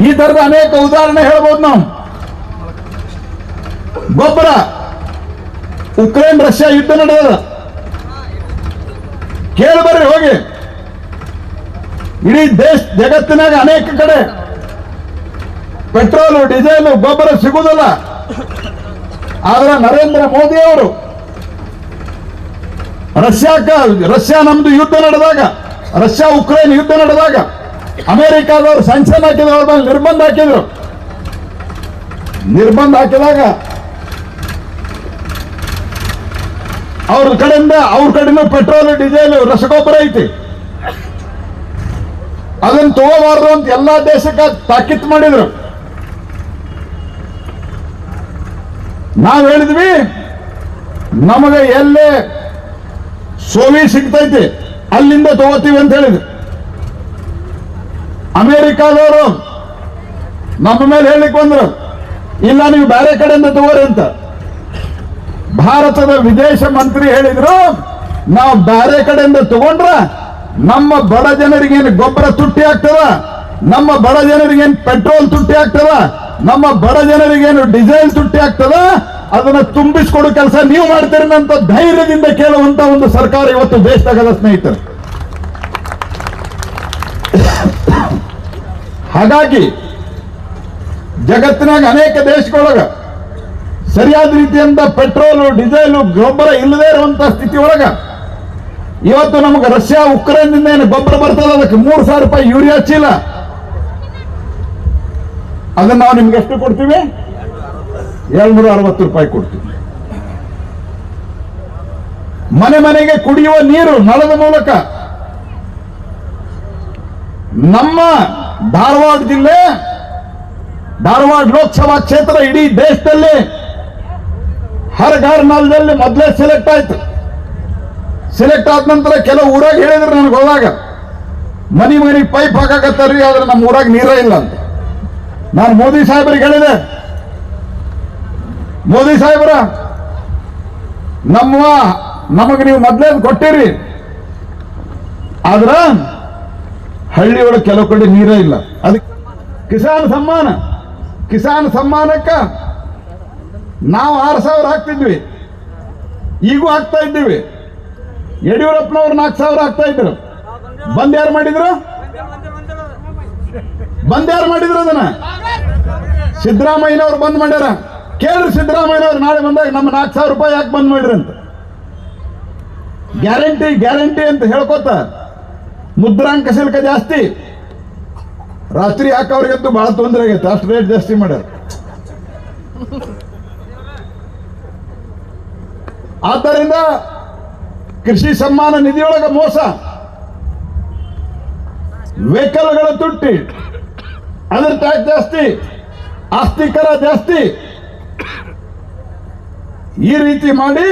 ಈ ತರದ ಅನೇಕ ಉದಾಹರಣೆ ಹೇಳ್ಬೋದು ನಾವು. ಗೊಬ್ಬರ. ಉಕ್ರೇನ್ ರಷ್ಯಾ ಯುದ್ಧ ನಡೆದ ಕೇಳಿ ಬರ್ರಿ, ಹೋಗಿ. ಇಡೀ ದೇಶ ಜಗತ್ತಿನಾಗ ಅನೇಕ ಕಡೆ ಪೆಟ್ರೋಲು, ಡೀಸೆಲ್, ಗೊಬ್ಬರ ಸಿಗುವುದಿಲ್ಲ. ಆದ್ರೆ ನರೇಂದ್ರ ಮೋದಿ ಅವರು ರಷ್ಯಾಕ, ರಷ್ಯಾ ನಮ್ದು ಯುದ್ಧ ನಡೆದಾಗ, ರಷ್ಯಾ ಉಕ್ರೇನ್ ಯುದ್ಧ ನಡೆದಾಗ ಅಮೆರಿಕಾದವರು ಸ್ಯಾಂಕ್ಷನ್ ಹಾಕಿದ್ರು, ಅವ್ರ ಮೇಲೆ ನಿರ್ಬಂಧ ಹಾಕಿದ್ರು. ನಿರ್ಬಂಧ ಹಾಕಿದಾಗ ಅವ್ರ ಕಡೆಯಿಂದ ಅವ್ರ ಕಡೆನೂ ಪೆಟ್ರೋಲ್, ಡೀಸೆಲ್, ರಸಗೊಬ್ಬರ ಐತಿ. ಅದನ್ನ ತಗೋಬಾರ್ದು ಅಂತ ಎಲ್ಲಾ ದೇಶಕ್ಕೆ ತಾಕೀತ್ ಮಾಡಿದ್ರು. ನಾವ್ ಹೇಳಿದ್ವಿ, ನಮಗೆ ಎಲ್ಲಿ ಸೋವಿ ಸಿಗ್ತೈತಿ, ಅಲ್ಲಿಂದ ತಗೋತೀವಿ ಅಂತ ಹೇಳಿದ್ರು. ಅಮೆರಿಕಾದವರು ನಮ್ಮ ಮೇಲೆ ಹೇಳಿಕ್ ಬಂದ್ರು, ಇಲ್ಲ ನೀವು ಬೇರೆ ಕಡೆಯಿಂದ ತಗೋರಿ ಅಂತ. ಭಾರತದ ವಿದೇಶ ಮಂತ್ರಿ ಹೇಳಿದ್ರು, ನಾವು ಬೇರೆ ಕಡೆಯಿಂದ ತಗೊಂಡ್ರ ನಮ್ಮ ಬಡ ಜನರಿಗೇನು ಗೊಬ್ಬರ ತುಟ್ಟಿ ಆಗ್ತದ? ನಮ್ಮ ಬಡ ಜನರಿಗೇನು ಪೆಟ್ರೋಲ್ ತುಟ್ಟಿ ಆಗ್ತದ? ನಮ್ಮ ಬಡ ಜನರಿಗೇನು ಡೀಸೆಲ್ ತುಟ್ಟಿ ಆಗ್ತದ? ಅದನ್ನ ತುಂಬಿಸ್ಕೊಡೋ ಕೆಲಸ ನೀವು ಮಾಡ್ತೀರಿ ಅಂತ ಧೈರ್ಯದಿಂದ ಕೇಳುವಂತ ಒಂದು ಸರ್ಕಾರ ಇವತ್ತು ದೇಶದಾಗದ ಸ್ನೇಹಿತರು. ಹಾಗಾಗಿ ಜಗತ್ತಿನಾಗ ಅನೇಕ ದೇಶಗಳೊಳಗ ಸರಿಯಾದ ರೀತಿಯಿಂದ ಪೆಟ್ರೋಲು, ಡೀಸೆಲು, ಗೊಬ್ಬರ ಇಲ್ಲದೇ ಇರುವಂತ ಸ್ಥಿತಿ ಒಳಗ ಇವತ್ತು ನಮಗೆ ರಷ್ಯಾ ಉಕ್ರೇನ್ನಿಂದ ಏನು ಗೊಬ್ಬರ ಬರ್ತದೆ? ಅದಕ್ಕೆ ಮೂರು ಸಾವಿರ ರೂಪಾಯಿ ಯೂರಿಯಾ ಚೀಲ. ಅದನ್ನ ನಾವು ನಿಮ್ಗೆ ಎಷ್ಟು ಕೊಡ್ತೀವಿ? ಏಳ್ನೂರ ಅರವತ್ತು ರೂಪಾಯಿ ಕೊಡ್ತೀವಿ. ಮನೆ ಮನೆಗೆ ಕುಡಿಯುವ ನೀರು ನಳದ ಮೂಲಕ ನಮ್ಮ ಧಾರವಾಡ ಜಿಲ್ಲೆ, ಧಾರವಾಡ ಲೋಕಸಭಾ ಕ್ಷೇತ್ರ ಇಡೀ ದೇಶದಲ್ಲಿ ಹರ್ ಘರ್ ನಲ್ದಲ್ಲಿ ಮೊದಲೇ ಸೆಲೆಕ್ಟ್ ಆಯ್ತು. ಸೆಲೆಕ್ಟ್ ಆದ ನಂತರ ಕೆಲವು ಊರಾಗ ಹೇಳಿದ್ರು ನನಗೆ ಹೋದಾಗ ಮನಿ ಮನಿ ಪೈಪ್ ಹಾಕಾಕತ್ತಾರ್ರಿ, ಆದ್ರೆ ನಮ್ಮ ಊರಾಗ ನೀರೇ ಇಲ್ಲ ಅಂತ. ನಾನು ಮೋದಿ ಸಾಹೇಬರಿಗೆ ಹೇಳಿದೆ. ಮೋದಿ ಸಾಹೇಬರ ನಮ್ಮ ನಮಗೆ ನೀವು ಮೊದಲೇ ಕೊಟ್ಟಿರಿ. ಆದ್ರ ಹಳ್ಳಿ ಒಳಗೆ ಕೆಲವು ಕಡೆ ನೀರೇ ಇಲ್ಲ. ಅದಕ್ಕೆ ಕಿಸಾನ್ ಸಮ್ಮಾನ. ಕಿಸಾನ್ ಸಮ್ಮಾನಕ್ಕ ನಾವು ಆರು ಸಾವಿರ ಹಾಕ್ತಿದ್ವಿ. ಈಗೂ ಹಾಕ್ತಾ ಇದ್ದೀವಿ. ಯಡಿಯೂರಪ್ಪನವ್ರು ನಾಲ್ಕು ಸಾವಿರ ಹಾಕ್ತಾ ಇದ್ರು. ಬಂದ್ ಯಾರು ಮಾಡಿದ್ರು? ಬಂದ್ ಯಾರು ಮಾಡಿದ್ರು ಅದನ್ನ? ಸಿದ್ದರಾಮಯ್ಯನವ್ರು ಬಂದ್ ಮಾಡ್ಯಾರ. ಕೇಳ್ರಿ ಸಿದ್ದರಾಮಯ್ಯನವ್ರು, ನಾಳೆ ಬಂದಾಗ ನಮ್ಮ ನಾಲ್ಕು ಸಾವಿರ ರೂಪಾಯಿ ಯಾಕೆ ಬಂದ್ ಮಾಡ್ರಿ ಅಂತ. ಗ್ಯಾರಂಟಿ ಗ್ಯಾರಂಟಿ ಅಂತ ಹೇಳ್ಕೊತ ಮುದ್ರಾಂಕ ಶುಲ್ಕ ಜಾಸ್ತಿ. ರಾತ್ರಿ ಹಾಕವ್ರಿಗಂತೂ ಬಹಳ ತೊಂದರೆ ಆಗೈತೆ, ಅಷ್ಟು ರೇಟ್ ಜಾಸ್ತಿ ಮಾಡ್ಯಾರ. ಆದ್ದರಿಂದ ಕೃಷಿ ಸಮ್ಮಾನ ನಿಧಿಯೊಳಗ ಮೋಸ. ವೆಹಿಕಲ್ಗಳ ತುಟ್ಟಿ. ಅದರ ಟ್ಯಾಕ್ಸ್ ಜಾಸ್ತಿ. ಆಸ್ತಿ ಕರ ಜಾಸ್ತಿ. ಈ ರೀತಿ ಮಾಡಿ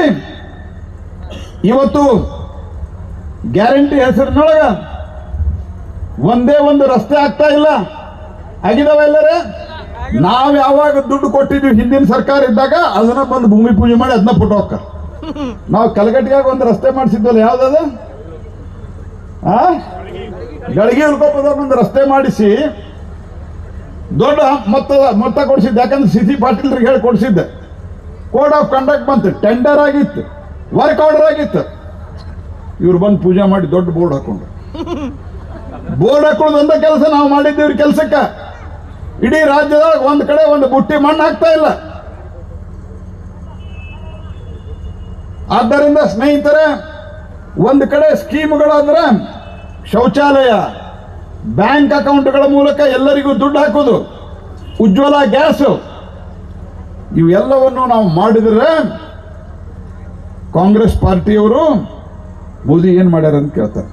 ಇವತ್ತು ಗ್ಯಾರಂಟಿ ಹೆಸರಿನೊಳಗ ಒಂದೇ ಒಂದು ರಸ್ತೆ ಆಗ್ತಾ ಇಲ್ಲ. ಆಗಿದಾವ ಎಲ್ಲರೇ? ನಾವ್ ಯಾವಾಗ ದುಡ್ಡು ಕೊಟ್ಟಿದ್ವಿ ಹಿಂದಿನ ಸರ್ಕಾರ ಇದ್ದಾಗ, ಅದನ್ನ ಬಂದು ಭೂಮಿ ಪೂಜೆ ಮಾಡಿ ಅದನ್ನ ಪುಟ್ಟು ಹೋಗ್ತಾರ ನಾವು ಕಲಗಟ್ಟಿಯಾಗ ಒಂದು ರಸ್ತೆ ಮಾಡಿಸಿದ್ವಲ್ಲ, ಯಾವ್ದದ? ಆ? ಗಳಿಗೆ ಉಳ್ಕೊಪ್ಪದಾಗ ಒಂದು ರಸ್ತೆ ಮಾಡಿಸಿ, ದೊಡ್ಡ ಮೊತ್ತ ಮೊತ್ತ ಕೊಡಿಸಿದ್ದೆ. ಯಾಕಂದ್ರೆ ಸಿ ಸಿ ಪಾಟೀಲ್ರಿಗೆ ಹೇಳಿ ಕೊಡಿಸಿದ್ದೆ. ಕೋಡ್ ಆಫ್ ಕಂಡಕ್ಟ್ ಬಂತು. ಟೆಂಡರ್ ಆಗಿತ್ತು. ವರ್ಕ್ ಆರ್ಡರ್ ಆಗಿತ್ತು. ಇವ್ರು ಬಂದು ಪೂಜೆ ಮಾಡಿ ದೊಡ್ಡ ಬೋರ್ಡ್ ಹಾಕೊಂಡು ಬೋರ್ಡ್ ಹಾಕೊಳ್ಳೋದು ಒಂದೇ ಕೆಲಸ ನಾವು ಮಾಡಿದ್ದೀವ್ರಿ ಕೆಲಸಕ್ಕೆ. ಇಡೀ ರಾಜ್ಯದಾಗ ಒಂದ್ ಕಡೆ ಒಂದು ಬುಟ್ಟಿ ಮಣ್ಣು ಹಾಕ್ತಾ ಇಲ್ಲ. ಆದ್ದರಿಂದ ಸ್ನೇಹಿತರೆ, ಒಂದು ಕಡೆ ಸ್ಕೀಮ್ಗಳಾದ್ರೆ ಶೌಚಾಲಯ, ಬ್ಯಾಂಕ್ ಅಕೌಂಟ್ಗಳ ಮೂಲಕ ಎಲ್ಲರಿಗೂ ದುಡ್ಡು ಹಾಕೋದು ಉಜ್ವಲ ಗ್ಯಾಸ್, ಇವೆಲ್ಲವನ್ನು ನಾವು ಮಾಡಿದ್ರೆ ಕಾಂಗ್ರೆಸ್ ಪಾರ್ಟಿಯವರು ಮೋದಿ ಏನು ಮಾಡ್ಯಾರ ಅಂತ ಕೇಳ್ತಾರೆ.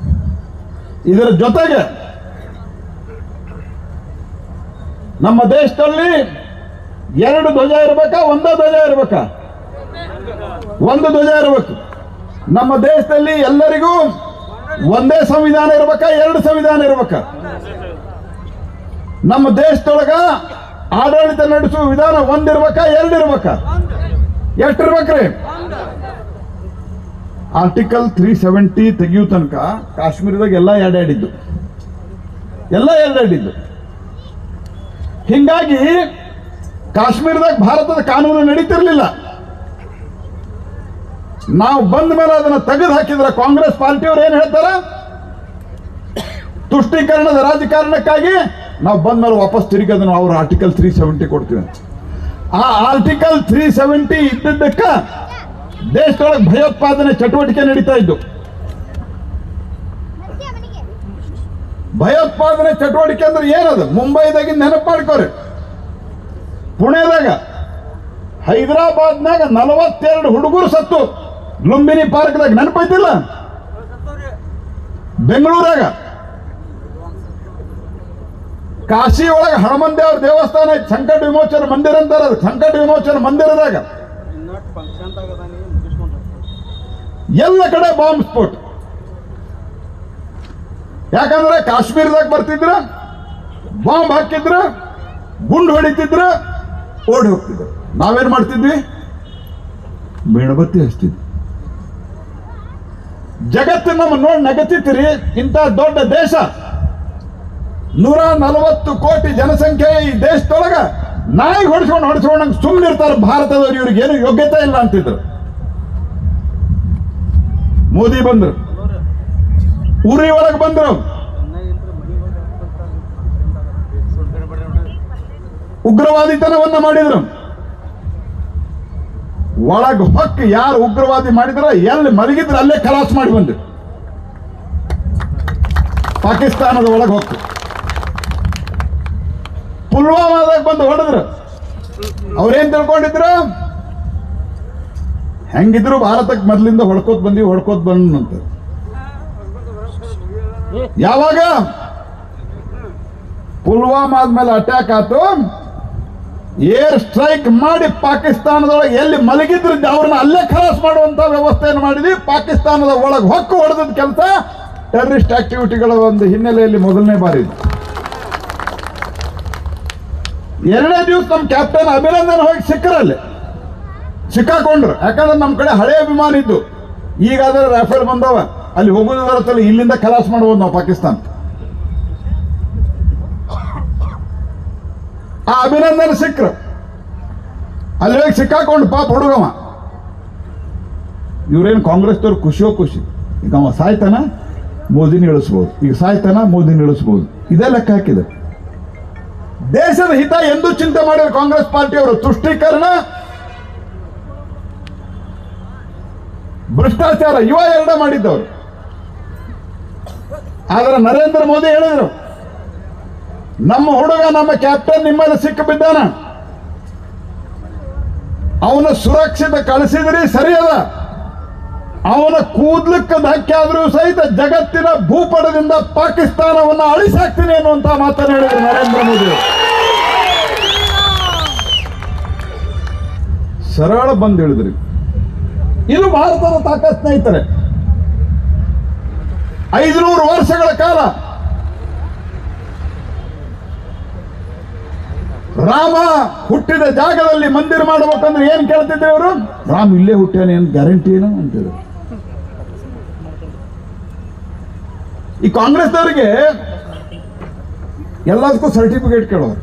ಇದರ ಜೊತೆಗೆ ನಮ್ಮ ದೇಶದಲ್ಲಿ ಎರಡು ಧ್ವಜ ಇರ್ಬೇಕಾ? ಒಂದೇ ಧ್ವಜ ಇರ್ಬೇಕಾ? ಒಂದು ಧ್ವಜ ಇರಬೇಕು. ನಮ್ಮ ದೇಶದಲ್ಲಿ ಎಲ್ಲರಿಗೂ ಒಂದೇ ಸಂವಿಧಾನ ಇರ್ಬೇಕ, ಎರಡು ಸಂವಿಧಾನ ಇರ್ಬೇಕ? ನಮ್ಮ ದೇಶದೊಳಗ ಆಡಳಿತ ನಡೆಸುವ ವಿಧಾನ ಒಂದಿರ್ಬೇಕ ಎರಡು ಇರ್ಬೇಕಾ? ಎಷ್ಟಿರ್ಬೇಕ್ರಿ ಆರ್ಟಿಕಲ್ ತ್ರೀ ಸೆವೆಂಟಿ ತೆಗಿಯೋ ತನಕ ಕಾಶ್ಮೀರದಾಗ ಎಲ್ಲ ಎರಡಾಡಿದ್ದು ಎಲ್ಲ ಎರಡಾಡಿದ್ದು ಹಿಂಗಾಗಿ ಕಾಶ್ಮೀರದಾಗ ಭಾರತದ ಕಾನೂನು ನಡೀತಿರ್ಲಿಲ್ಲ. ನಾವು ಬಂದ ಮೇಲೆ ಅದನ್ನ ತೆಗೆದು ಹಾಕಿದ್ರೆ ಕಾಂಗ್ರೆಸ್ ಪಾರ್ಟಿಯವರು ಏನ್ ಹೇಳ್ತಾರ? ತುಷ್ಟೀಕರಣದ ರಾಜಕಾರಣಕ್ಕಾಗಿ ನಾವು ಬಂದ ಮೇಲೆ ವಾಪಸ್ ತಿರುಗಿ ಅದನ್ನು ಅವ್ರ ಆರ್ಟಿಕಲ್ ತ್ರೀ ಸೆವೆಂಟಿ ಕೊಡ್ತೀವಿ ಆ ಆರ್ಟಿಕಲ್ ತ್ರೀ ಸೆವೆಂಟಿ ಇದ್ದಿದ್ದಕ್ಕ ದೇಶದೊಳಗೆ ಭಯೋತ್ಪಾದನೆ ಚಟುವಟಿಕೆ ನಡೀತಾ ಇದ್ದು. ಭಯೋತ್ಪಾದನೆ ಚಟುವಟಿಕೆ ಅಂದ್ರೆ ಏನದು? ಮುಂಬೈದಾಗಿ ನೆನಪು ಮಾಡ್ಕೋರಿ ಪುಣೆದಾಗ ಹೈದರಾಬಾದ್ನಾಗ ನಲವತ್ತೆರಡು ಹುಡುಗರು ಸತ್ತು. ಲುಂಬಿನಿ ಪಾರ್ಕ್ದಾಗ ನೆನಪೈತಿಲ್ಲ? ಬೆಂಗಳೂರಾಗ. ಕಾಶಿ ಒಳಗೆ ಹನುಮಂದೇವ್ರ ದೇವಸ್ಥಾನ ಐತಿ ಸಂಕಟ ವಿಮೋಚನ ಮಂದಿರ ಅಂತಾರ ಸಂಕಟ ವಿಮೋಚನ ಮಂದಿರದಾಗ. ಎಲ್ಲ ಕಡೆ ಬಾಂಬ್ ಸ್ಫೋಟ ಯಾಕಂದ್ರೆ ಕಾಶ್ಮೀರದಾಗ ಬರ್ತಿದ್ರ ಬಾಂಬ್ ಹಾಕಿದ್ರ, ಗುಂಡು ಹೊಡಿತಿದ್ರ, ಓಡಿ ಹೋಗ್ತಿದ್ರು. ನಾವೇನ್ ಮಾಡ್ತಿದ್ವಿ? ಮೇಣಬತ್ತಿ ಹಚ್ತಿದ್ವಿ. ಜಗತ್ತು ನಮ್ಮ ನೋಡಿ ನಗತಿತ್ರಿ ಇಂಥ ದೊಡ್ಡ ದೇಶ. ನೂರ ನಲವತ್ತು ಕೋಟಿ ಜನಸಂಖ್ಯೆ ಈ ದೇಶದೊಳಗ ನಾಯಿ ಹೊಡಿಸ್ಕೊಂಡು ಹೊಡಿಸ್ಕೊಂಡು ಸುಮ್ಮನೆ ಇರ್ತಾರೆ ಭಾರತದವ್ರು, ಇವ್ರಿಗೆ ಏನು ಯೋಗ್ಯತೆ ಇಲ್ಲ ಅಂತಿದ್ರು. ಮೋದಿ ಬಂದ್ರು. ಊರಿ ಒಳಗೆ ಬಂದ್ರು. ಉಗ್ರವಾದಿತನವನ್ನ ಮಾಡಿದ್ರು. ಒಳಗ್ ಹೊಕ್ಕ ಯಾರು ಉಗ್ರವಾದಿ ಮಾಡಿದ್ರ ಎಲ್ಲಿ ಮಲಗಿದ್ರೆ ಅಲ್ಲೇ ಕಲಾಸ್ ಮಾಡಿ ಬಂದ್ರು. ಪಾಕಿಸ್ತಾನದ ಒಳಗೆ ಹೊಕ್ಕು. ಪುಲ್ವಾಮಾದಾಗ ಬಂದು ಹೊಡೆದ್ರು. ಅವ್ರೇನ್ ತಿಳ್ಕೊಂಡಿದ್ರು? ಹೆಂಗಿದ್ರು ಭಾರತಕ್ಕೆ ಮೊದಲಿಂದ ಹೊಡ್ಕೋತ್ ಬಂದಿವಿ, ಹೊಡ್ಕೋತ್ ಬಂದಂತ ಯಾವಾಗ? ಪುಲ್ವಾಮಾ ಆದ್ಮೇಲೆ ಅಟ್ಯಾಕ್ ಆತು. ಏರ್ ಸ್ಟ್ರೈಕ್ ಮಾಡಿ ಪಾಕಿಸ್ತಾನದೊಳಗೆ ಎಲ್ಲಿ ಮಲಗಿದ್ರು ಅವ್ರನ್ನ ಅಲ್ಲೇ ಖಲಾಸ್ ಮಾಡುವಂತ ವ್ಯವಸ್ಥೆಯನ್ನು ಮಾಡಿದ್ವಿ. ಪಾಕಿಸ್ತಾನದ ಒಳಗೆ ಹೊಕ್ಕು ಹೊಡೆದ ಕೆಲಸ ಟೆರರಿಸ್ಟ್ ಆಕ್ಟಿವಿಟಿಗಳ ಒಂದು ಹಿನ್ನೆಲೆಯಲ್ಲಿ ಮೊದಲನೇ ಬಾರಿ. ಎರಡನೇ ದಿವಸ ನಮ್ಮ ಕ್ಯಾಪ್ಟನ್ ಅಭಿನಂದನ್ ಹೋಗಿ ಸಿಕ್ಕರಲ್ಲಿ. ಸಿಕ್ಕಾಕೊಂಡ್ರು. ಯಾಕಂದ್ರೆ ನಮ್ಮ ಕಡೆ ಹಳೆ ಅಭಿಮಾನ ಇದ್ದು ಈಗಾದ್ರೆ ರಾಫೇಲ್ ಬಂದವ. ಅಲ್ಲಿ ಹೋಗುವುದರತ್ತಲ್ಲಿ ಇಲ್ಲಿಂದ ಖಲಾಸ್ ಮಾಡ್ಬೋದು ನಾವು ಪಾಕಿಸ್ತಾನ. ಆ ಅಭಿನಂದನ್ ಸಿಕ್ಕರು. ಅಲ್ಲಿ ಹೋಗಿ ಸಿಕ್ಕಾಕೊಂಡು ಪಾಪ ಹುಡುಗವ. ಇವ್ರೇನು ಕಾಂಗ್ರೆಸ್ದವ್ರು ಖುಷಿಯೋ ಖುಷಿ. ಈಗ ಅವ ಸಾಯ್ತಾನ, ಮೋದಿನ ಇಳಿಸ್ಬೋದು. ಈಗ ಸಾಯ್ತಾನ, ಮೋದಿನ ಇಳಿಸ್ಬೋದು. ಇದೇ ಲೆಕ್ಕ ಹಾಕಿದೆ. ದೇಶದ ಹಿತ ಎಂದು ಚಿಂತೆ ಮಾಡಿದ ಕಾಂಗ್ರೆಸ್ ಪಾರ್ಟಿಯವರು ತುಷ್ಟೀಕರಣ, ಭ್ರಷ್ಟಾಚಾರ ಇವ ಎರಡ ಮಾಡಿದ್ದವರು. ಆದರೆ ನರೇಂದ್ರ ಮೋದಿ ಹೇಳಿದರು ನಮ್ಮ ಹುಡುಗ, ನಮ್ಮ ಕ್ಯಾಪ್ಟನ್ ನಿಮ್ಮಲ್ಲಿ ಸಿಕ್ಕ ಬಿದ್ದಾನ ಅವನ ಸುರಕ್ಷಿತ ಕಳಿಸಿದ್ರಿ ಸರಿಯದ ಅವನ ಕೂದ್ಲಕ್ಕೆ ಧಕ್ಕೆ ಆದ್ರೂ ಸಹಿತ ಜಗತ್ತಿನ ಭೂಪಟದಿಂದ ಪಾಕಿಸ್ತಾನವನ್ನು ಅಳಿಸಾಕ್ತೀನಿ ಅನ್ನುವಂತ ಮಾತನ್ನು ಹೇಳಿದರು ನರೇಂದ್ರ ಮೋದಿ ಸರಳ ಬಂದು ಹೇಳಿದ್ರಿ. ಇದು ಭಾರತದ ತಾಕತ್ ಸ್ನೇಹಿತರೆ, ಐದುನೂರು ವರ್ಷಗಳ ಕಾಲ ರಾಮ ಹುಟ್ಟಿದ ಜಾಗದಲ್ಲಿ ಮಂದಿರ ಮಾಡಬೇಕಂದ್ರೆ ಏನ್ ಕೇಳ್ತಿದ್ರು ಅವರು? ರಾಮ್ ಇಲ್ಲೇ ಹುಟ್ಟ್ಯಾನ, ಏನ್ ಗ್ಯಾರಂಟಿ ಏನು ಅಂತಿದ್ರು. ಈ ಕಾಂಗ್ರೆಸ್ನವರಿಗೆ ಎಲ್ಲದಕ್ಕೂ ಸರ್ಟಿಫಿಕೇಟ್ ಕೇಳೋರು.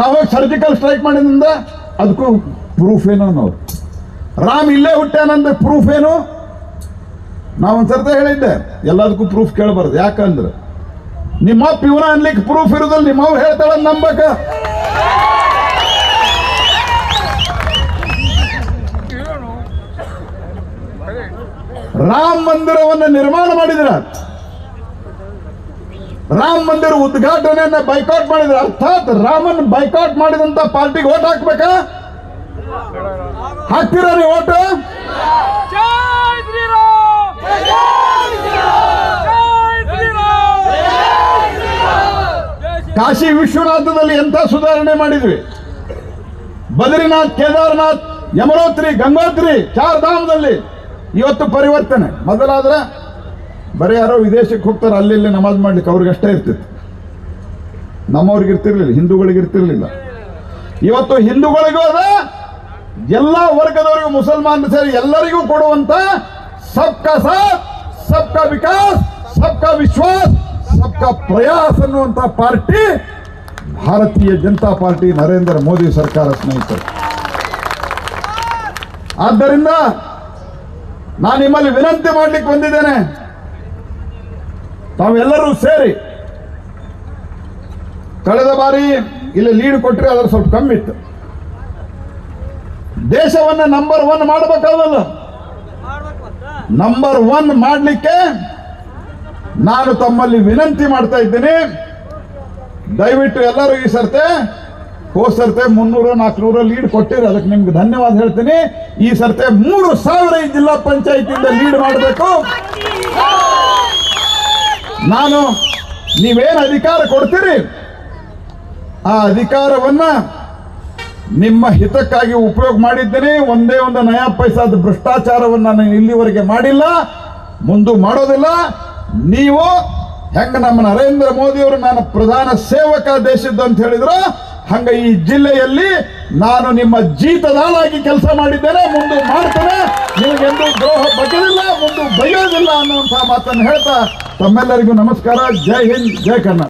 ನಾವು ಸರ್ಜಿಕಲ್ ಸ್ಟ್ರೈಕ್ ಮಾಡಿದ್ರಿಂದ ಅದಕ್ಕೂ ಪ್ರೂಫ್ ಏನು ಅನ್ನೋರು. ರಾಮ್ ಇಲ್ಲೇ ಹುಟ್ಟ್ಯಾನಂದ್ರೆ ಪ್ರೂಫ್ ಏನು? ನಾವು ಒಂದ್ಸರ್ತ ಹೇಳಿದ್ದೆ, ಎಲ್ಲದಕ್ಕೂ ಪ್ರೂಫ್ ಕೇಳಬಾರ್ದು. ಯಾಕಂದ್ರೆ ನಿಮ್ಮ ಪಿವನ ಅನ್ಲಿಕ್ಕೆ ಪ್ರೂಫ್ ಇರೋದಿಲ್ಲ ಅವ್ರು ಹೇಳ್ತಾಳ ನಂಬಕ. ರಾಮ ಮಂದಿರವನ್ನು ನಿರ್ಮಾಣ ಮಾಡಿದ್ರ. ರಾಮ ಮಂದಿರ ಉದ್ಘಾಟನೆಯನ್ನ ಬೈಕಾಟ್ ಮಾಡಿದ್ರ. ಅರ್ಥಾತ್ ರಾಮನ್ ಬೈಕಾಟ್ ಮಾಡಿದಂತ ಪಾರ್ಟಿಗೆ ಓಟ್ ಹಾಕ್ಬೇಕಾ? ಹಾಕ್ತೀರಾ ನೀವು ಓಟ್ ಜೈ ಶ್ರೀರಾಮ್ ಜೈ ಶ್ರೀರಾಮ್ ಕಾಶಿ ವಿಶ್ವನಾಥದಲ್ಲಿ ಎಂಥ ಸುಧಾರಣೆ ಮಾಡಿದ್ವಿ? ಬದ್ರಿನಾಥ್, ಕೇದಾರ್ನಾಥ್, ಯಮನೋತ್ರಿ, ಗಂಗೋತ್ರಿ, ಚಾರ್ಧಾಮದಲ್ಲಿ ಇವತ್ತು ಪರಿವರ್ತನೆ. ಮೊದಲಾದ್ರೆ ಬರೀ ಯಾರೋ ವಿದೇಶಕ್ಕೆ ಹೋಗ್ತಾರೆ, ಅಲ್ಲಿ ಇಲ್ಲಿ ನಮಾಜ್ ಮಾಡ್ಲಿಕ್ಕೆ ಅವ್ರಿಗೆ ಅಷ್ಟೇ ಇರ್ತಿತ್ತು. ನಮ್ಮವ್ರಿಗೆ ಇರ್ತಿರ್ಲಿಲ್ಲ, ಹಿಂದೂಗಳಿಗೆ ಇರ್ತಿರ್ಲಿಲ್ಲ. ಇವತ್ತು ಹಿಂದೂಗಳಿಗೂ ಅದ, ಎಲ್ಲ ವರ್ಗದವರಿಗೂ ಮುಸಲ್ಮಾನ ಸೇರಿ ಎಲ್ಲರಿಗೂ ಕೊಡುವಂತ ಸಬ್ಕಾ ಸಾಥ್ ಸಬ್ಕಾ ವಿಕಾಸ್ ಸಬ್ಕಾ ವಿಶ್ವಾಸ್. ಸಬ್ಕಾ ಪ್ರಯಾಸ್ ಅನ್ನುವಂತ ಪಾರ್ಟಿ ಭಾರತೀಯ ಜನತಾ ಪಾರ್ಟಿ ನರೇಂದ್ರ ಮೋದಿ ಸರ್ಕಾರ ಸ್ನೇಹಿತರು. ಆದ್ದರಿಂದ ನಾನು ನಿಮ್ಮಲ್ಲಿ ವಿನಂತಿ ಮಾಡ್ಲಿಕ್ಕೆ ಬಂದಿದ್ದೇನೆ. ತಾವೆಲ್ಲರೂ ಸೇರಿ ಕಳೆದ ಬಾರಿ ಇಲ್ಲಿ ಲೀಡ್ ಕೊಟ್ಟರೆ ಅದರ ಸ್ವಲ್ಪ ಕಮ್ಮಿ ಇತ್ತು. ದೇಶವನ್ನ ನಂಬರ್ ಒನ್ ಮಾಡಬೇಕಾದಲ್ಲ ನಂಬರ್ ಒನ್ ಮಾಡಲಿಕ್ಕೆ ನಾನು ತಮ್ಮಲ್ಲಿ ವಿನಂತಿ ಮಾಡ್ತಾ ಇದ್ದೀನಿ. ದಯವಿಟ್ಟು ಎಲ್ಲರೂ ಈ ಸರ್ತೆ ಹೋದ ಸರ್ತೆ, ಮುನ್ನೂರು, ನಾಲ್ಕುನೂರು ಲೀಡ್ ಕೊಟ್ಟಿರಿ. ಅದಕ್ಕೆ ನಿಮ್ಗೆ ಧನ್ಯವಾದ ಹೇಳ್ತೀನಿ. ಈ ಸರ್ತೆ ಮೂರು ಸಾವಿರ ಈ ಜಿಲ್ಲಾ ಪಂಚಾಯತಿಯಿಂದ ಲೀಡ್ ಮಾಡಬೇಕು. ನಾನು ನೀವೇನು ಅಧಿಕಾರ ಕೊಡ್ತೀರಿ? ಆ ಅಧಿಕಾರವನ್ನ ನಿಮ್ಮ ಹಿತಕ್ಕಾಗಿ ಉಪಯೋಗ ಮಾಡಿದ್ದೀನಿ. ಒಂದೇ ಒಂದು ನಯಾ ಪೈಸಾದ ಭ್ರಷ್ಟಾಚಾರವನ್ನು ನಾನು ಇಲ್ಲಿವರೆಗೆ ಮಾಡಿಲ್ಲ. ಮುಂದೂ ಮಾಡೋದಿಲ್ಲ. ನೀವು ಹೆಂಗ ನಮ್ಮ ನರೇಂದ್ರ ಮೋದಿ ಅವರು ನಾನು ಪ್ರಧಾನ ಸೇವಕ ದೇಶದ್ದು ಅಂತ ಹೇಳಿದ್ರು, ಹಂಗ ಈ ಜಿಲ್ಲೆಯಲ್ಲಿ ನಾನು ನಿಮ್ಮ ಜೀತದಾಳಾಗಿ ಕೆಲಸ ಮಾಡಿದ್ದೇನೆ, ಮುಂದೆ ಮಾಡ್ತೇನೆ. ನಿಮಗೆಂದು ದ್ರೋಹ ಬಗೆದಿಲ್ಲ, ಮುಂದೆ ಬಯ್ಯೋದಿಲ್ಲ ಅನ್ನುವಂತಹ ಮಾತನ್ನು ಹೇಳ್ತಾ ತಮ್ಮೆಲ್ಲರಿಗೂ ನಮಸ್ಕಾರ. ಜೈ ಹಿಂದ್, ಜೈ ಕರ್ನಾಟಕ.